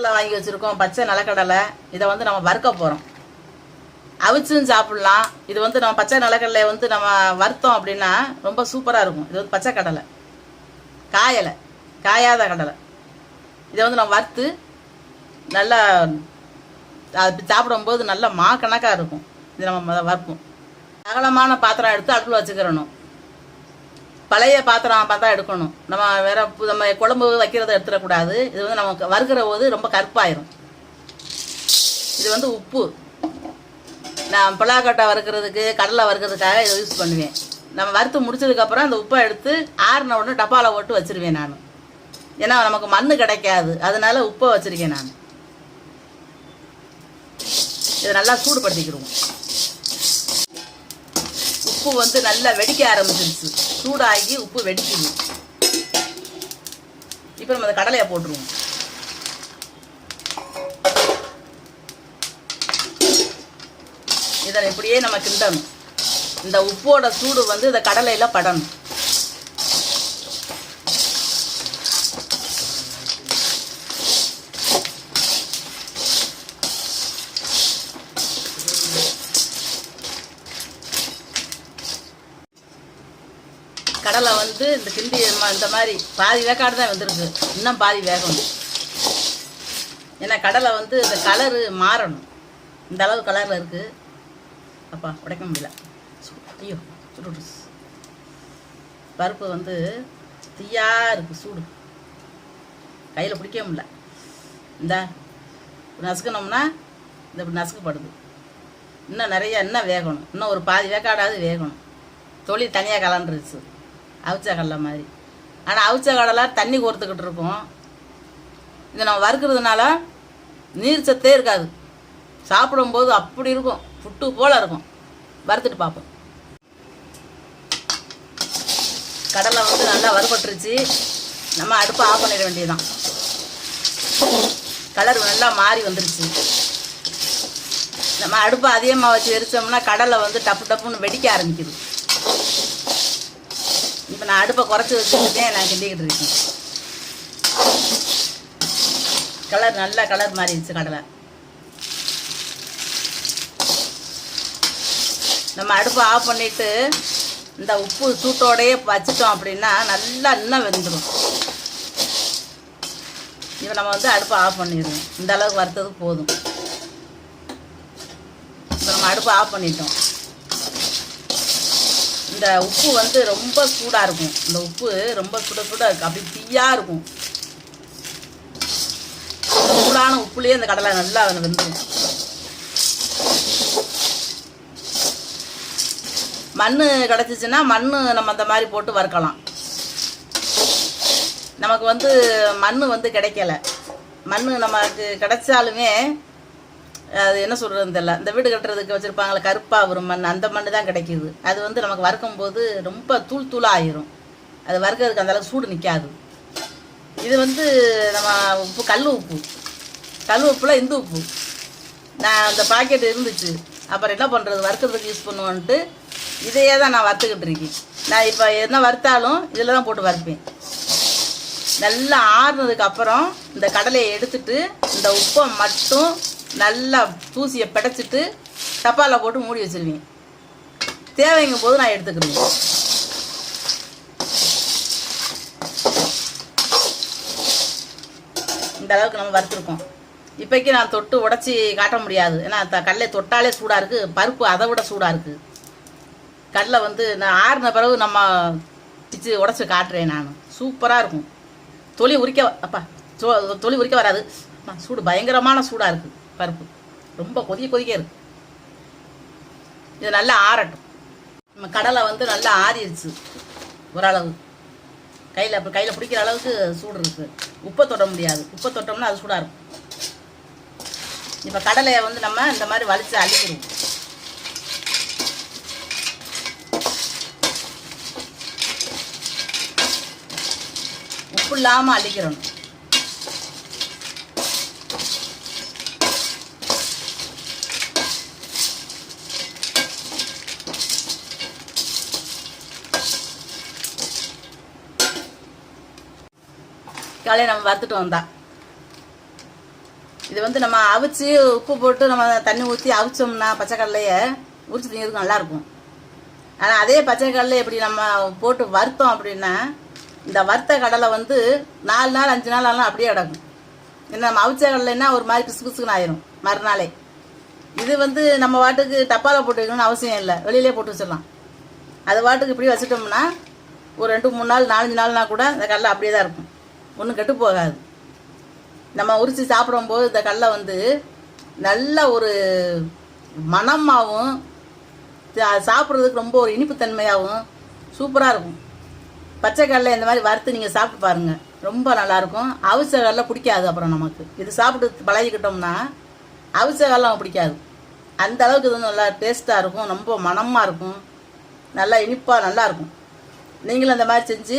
கவரில் வாங்கி வச்சுருக்கோம் பச்சை நிலக்கடலை இதை வந்து நம்ம வறுக்க போகிறோம் அவிச்சும் சாப்பிட்லாம். இது வந்து நம்ம பச்சை நிலக்கடலை வந்து நம்ம வறுத்தோம் அப்படின்னா ரொம்ப சூப்பராக இருக்கும். இது வந்து பச்சை கடலை. காயலை. காயாத கடலை. இதை வந்து நம்ம வறுத்து நல்லா அது சாப்பிடும்போது நல்லா மா கணக்காக இருக்கும். இது நம்ம வறுப்போம். அகலமான பாத்திரம் எடுத்து அடுப்பில் வச்சுக்கிறணும். பழைய பாத்திரம் பார்த்தா எடுக்கணும். நம்ம வேற நம்ம குழம்பு வைக்கிறத எடுத்துடக்கூடாது. இது வந்து நமக்கு வறுக்கிற போது ரொம்ப கருப்பாயிரும். இது வந்து உப்பு. நான் பலாக்கட்டை வறுக்கிறதுக்கு கடலை வறுக்கிறதுக்காக இதை யூஸ் பண்ணுவேன். நம்ம வறுத்து முடிச்சதுக்கப்புறம் அந்த உப்பை எடுத்து ஆறின உடனே டப்பாவில் போட்டு வச்சிருவேன் நான். ஏன்னா நமக்கு மண் கிடைக்காது. அதனால உப்பை வச்சுருக்கேன் நான். இதை நல்லா சூடுபடுத்திக்கிடுவோம். உப்பு வந்து நல்லா வெடிக்க ஆரம்பிச்சிருச்சு. சூடாகி உப்பு வெடிக்குது. இப்போ நம்ம அந்த கடலையை போட்டுருவோம். இதை இப்படியே நம்ம கிண்டணும். இந்த உப்போட சூடு வந்து இந்த கடலையில படணும். கடலை வந்து இந்த கிண்டி இந்த மாதிரி பாதி வேக்காடு தான் வந்திருக்கு. இன்னும் பாதி வேகணும். ஏன்னா கடலை வந்து இந்த கலரு மாறணும். இந்த அளவு கலரில் இருக்குது அப்பா உடைக்க முடியல. ஐயோ சுடு பருப்பு வந்து தீயா இருக்குது சூடு. கையில் பிடிக்கவே முடியல. இந்த நசுக்கணும்னா இந்த இப்படி நசுக்கப்படுது. இன்னும் நிறைய இன்னும் வேகணும். இன்னும் ஒரு பாதி வேக்காடாவது வேகணும். தொழில் தனியாக கலந்துருச்சு. அவிச்ச கடலை மாதிரி. ஆனால் அவிச்ச கடலை தண்ணி கோர்த்துக்கிட்டு இருக்கும் இதை நம்ம வறுக்கிறதுனால நீர் சத்தே இருக்காது. சாப்பிடும்போது அப்படி இருக்கும். புட்டு போல இருக்கும். வறுத்துட்டு பார்ப்போம். கடலை வந்து நல்லா வறுபட்டுருச்சு. நம்ம அடுப்பை ஆஃப் பண்ணிட வேண்டியதுதான். கலர் நல்லா மாறி வந்துருச்சு. நம்ம அடுப்பை அதிகமாக வச்சு எரிச்சோம்னா கடலை வந்து டப்பு டப்புன்னு வெடிக்க ஆரம்பிக்குது. இப்போ நான் அடுப்பை குறைச்சி வச்சுக்கிட்டே நான் கிண்டிக்கிட்டு இருக்கேன். கலர் நல்ல கலர் மாறிடுச்சு கடலை. நம்ம அடுப்பை ஆஃப் பண்ணிவிட்டு இந்த உப்பு சூட்டோடையே வச்சிட்டோம் அப்படின்னா நல்லா இன்னும் வெந்துடும் இப்போ நம்ம வந்து அடுப்பை ஆஃப் பண்ணிடுவோம் இந்த அளவுக்கு வறுத்தது போதும். இப்போ நம்ம அடுப்பை ஆஃப் பண்ணிட்டோம். இந்த உப்பு வந்து ரொம்ப சூடாக இருக்கும். இந்த உப்பு ரொம்ப சுட சுட இருக்கும் அப்படி தீயாக இருக்கும். சூடான உப்புலேயே இந்த கடலை நல்லா வெந்துடும் மண் கிடச்சிச்சின்னா மண் நம்ம அந்த மாதிரி போட்டு வறுக்கலாம். நமக்கு வந்து மண் வந்து கிடைக்கல. மண் நமக்கு கிடைச்சாலுமே அது என்ன சொல்கிறதுன்னு தெரியல. இந்த வீடு கட்டுறதுக்கு வச்சுருப்பாங்களே கருப்பாக ஒரு மண் அந்த மண் தான் கிடைக்கிது. அது வந்து நமக்கு வறுக்கும்போது ரொம்ப தூள் தூளாக ஆயிரும். அது வறுக்கிறதுக்கு அந்தளவுக்கு சூடு நிற்காது இது வந்து நம்ம உப்பு கல் உப்பு. கல் உப்புல இந்து உப்பு. நான் அந்த பாக்கெட் இருந்துச்சு. அப்புறம் என்ன பண்ணுறது வறுக்கிறதுக்கு யூஸ் பண்ணுவோன்ட்டு இதையே தான் நான் வறுத்துக்கிட்டு இருக்கேன். நான் இப்போ என்ன வறுத்தாலும் இதில் தான் போட்டு வறுப்பேன். நல்லா ஆறுனதுக்கு அப்புறம் இந்த கடலையை எடுத்துட்டு இந்த உப்பை மட்டும் நல்லா தூசியை பிடைச்சிட்டு டப்பாவில் போட்டு மூடி வச்சிருவேன் தேவைங்கும் போது நான் எடுத்துக்கிடுவேன் இந்த அளவுக்கு நம்ம வறுத்துருக்கோம். இப்போக்கி நான் தொட்டு உடச்சி காட்ட முடியாது. ஏன்னா த கடலை தொட்டாலே சூடாக இருக்குது பருப்பு அதை விட சூடாக இருக்குது கடலை வந்து நான் ஆறின பிறகு நம்ம பிச்சு உடச்சி காட்டுறேன் நான். சூப்பராக இருக்கும். தொலி உரிக்க அப்பா தொ- தொலி உரிக்க வராது. சூடு பயங்கரமான சூடாக இருக்குது பருப்பு. ரொம்ப கொதிக்க கொதிக்க இருக்கு. இது நல்லா ஆறட்டும். நம்ம கடலை வந்து நல்லா ஆறிடுச்சு ஓரளவு. கையில் அப்போ கையில் பிடிக்கிற அளவுக்கு சூடு இருக்குது உப்பை தொட முடியாது. உப்பை தொட்டோம்னா அது சூடாக இருக்கும். இப்போ கடலையை வந்து நம்ம இந்த மாதிரி வலிச்சு அழிக்கிறோம் உப்பு இல்லாமல் அழிக்கிறணும் காலையில் நம்ம வறுத்துட்டு வந்தா. இது வந்து நம்ம அவிச்சு உப்பு போட்டு நம்ம தண்ணி ஊற்றி அவிச்சோம்னா பச்சை கடலையை உரிச்சு திங்கிறதுக்கு நல்லாயிருக்கும் ஆனால் அதே பச்சை கடலை எப்படி நம்ம போட்டு வறுத்தோம் அப்படின்னா இந்த வறுத்த கடலை வந்து நாலு நாள் அஞ்சு நாள் ஆனாலும் அப்படியே கிடக்கும். ஏன்னா நம்ம அவிச்ச கடலைன்னா ஒரு மாதிரி பிசு பிசுக்குன்னு ஆயிரும் மறுநாளே. இது வந்து நம்ம வாட்டுக்கு டப்பாவில் போட்டு வைக்கணும்னு அவசியம் இல்லை வெளியிலே போட்டு வச்சிடலாம். அது வாட்டுக்கு இப்படி வச்சுட்டோம்னா ஒரு ரெண்டு மூணு நாள் நாலஞ்சு நாள்னா கூட அந்த கடலை அப்படியே தான் இருக்கும். ஒன்றும் கெட்டு போகாது நம்ம உரித்து சாப்பிடும்போது இந்த கடலை வந்து நல்ல ஒரு மணமாகவும் சாப்பிட்றதுக்கு ரொம்ப ஒரு இனிப்புத்தன்மையாகவும் சூப்பராக இருக்கும். பச்சை கடலை இந்த மாதிரி வறுத்து நீங்கள் சாப்பிட்டு பாருங்கள் ரொம்ப நல்லாயிருக்கும் அவிச்ச கடலை பிடிக்காது அப்புறம் நமக்கு. இது சாப்பிட்டு பழகிக்கிட்டோம்னா அவிச்ச கடலை பிடிக்காது. அந்த அளவுக்கு இது நல்லா டேஸ்ட்டாக இருக்கும். ரொம்ப மணமாக இருக்கும். நல்லா இனிப்பாக நல்லா இருக்கும். நீங்களும் அந்த மாதிரி செஞ்சு